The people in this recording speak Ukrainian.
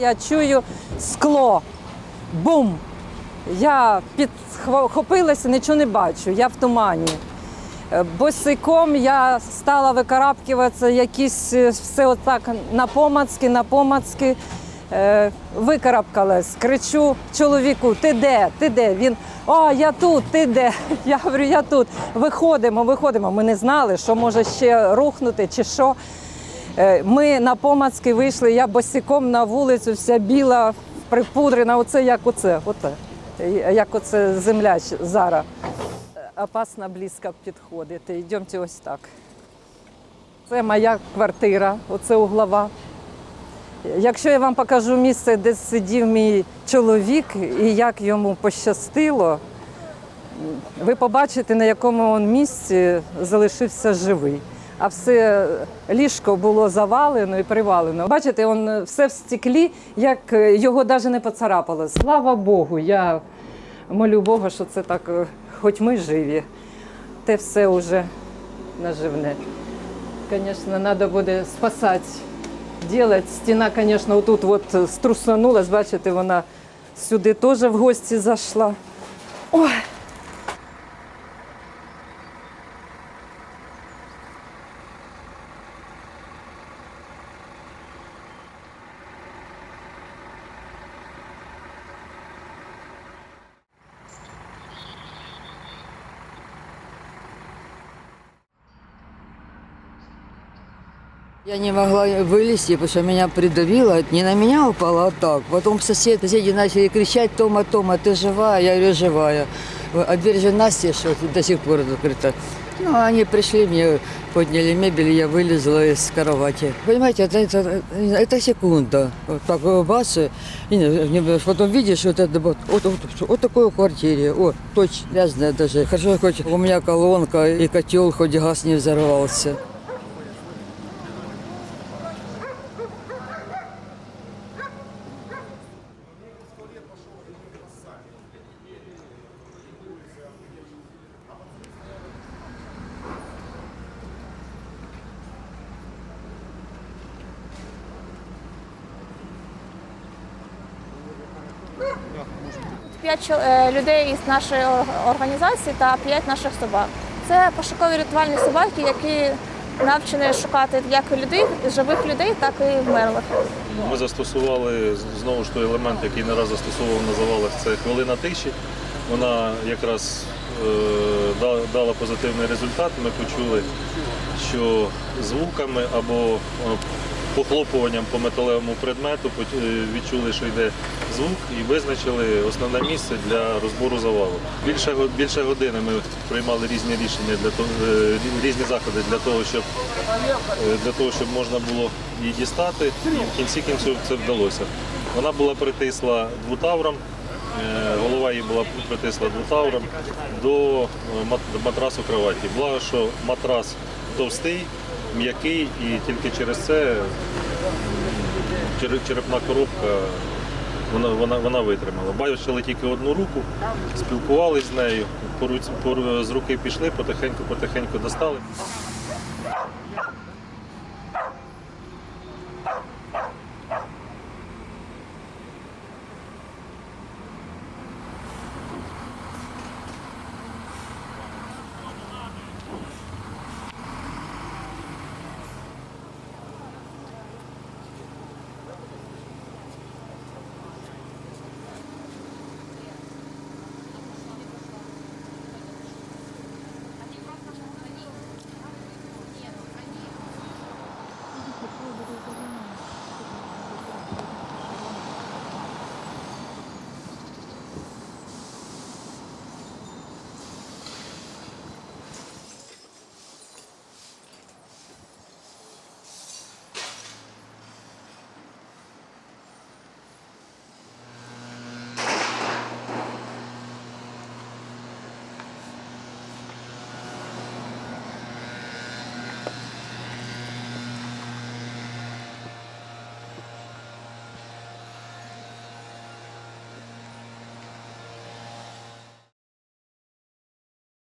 Я чую скло. Бум! Я підхопилася, нічого не бачу, я в тумані. Е, Босиком я стала викарабкуватися, якісь е, все отак напомацки, напомацки. Е, викарабкалась, кричу чоловіку: ти де? Ти де? Він о, я тут, ти де? Я говорю, я тут. Виходимо, виходимо. Ми не знали, що може ще рухнути чи що. Е, Ми на помацки вийшли, я босиком на вулицю, вся біла, припудрена, оце як оце, оце. Як оце земля зараз. Опасно близько підходити. Йдемте ось так. Це моя квартира, оце углова. Якщо я вам покажу місце, де сидів мій чоловік і як йому пощастило, ви побачите, на якому він місці залишився живий. А все ліжко було завалено і привалено. Бачите, він все в стеклі, як його навіть не поцарапало. Слава Богу, я молю Бога, що це так, е, хоч ми живі. Те все вже наживне. Звісно, треба буде спасати, делать. Стіна, звісно, отут от струсанулась, бачите, вона сюди теж в гості зайшла. Ой. Я не могла вылезти, потому что меня придавило. Не на меня упало, а так. Потом сосед, соседи начали кричать, Тома, Тома, ты живая? Я говорю, живая. А дверь же настежь до сих пор закрыта. Ну, они пришли, мне подняли мебель, я вылезла из кровати. Понимаете, это, это, это секунда. Вот так бац, и потом видишь вот это вот, вот, вот, вот такой в квартире. О, точно грязная даже. Хорошо, хоть у меня колонка и котел, хоть газ не взорвался. П'ять е, людей із нашої організації та п'ять наших собак. Це пошукові рятувальні собаки, які навчені шукати як людей, живих людей, так і вмерлих. Ми застосували знову ж той елемент, який не раз застосовував на завалах, це хвилина тиші. Вона якраз е, дала позитивний результат. Ми почули, що звуками або е, похлопуванням по металевому предмету е, відчули, що йде звук, і визначили основне місце для розбору завалу. Більше, більше години ми приймали різні рішення для того, е, різні заходи для того, щоб е, для того, щоб можна було її дістати, і в кінці кінців це вдалося. Вона була притисла двутавром, е, голова її була притисла двутавром до мат- до матрасу кроваті. Благо, що матрас товстий, м'який, і тільки через це черепна коробка вона вона, вона витримала. Бачили тільки одну руку, спілкувалися з нею, поруць пор з руки пішли, потихеньку-потихеньку достали.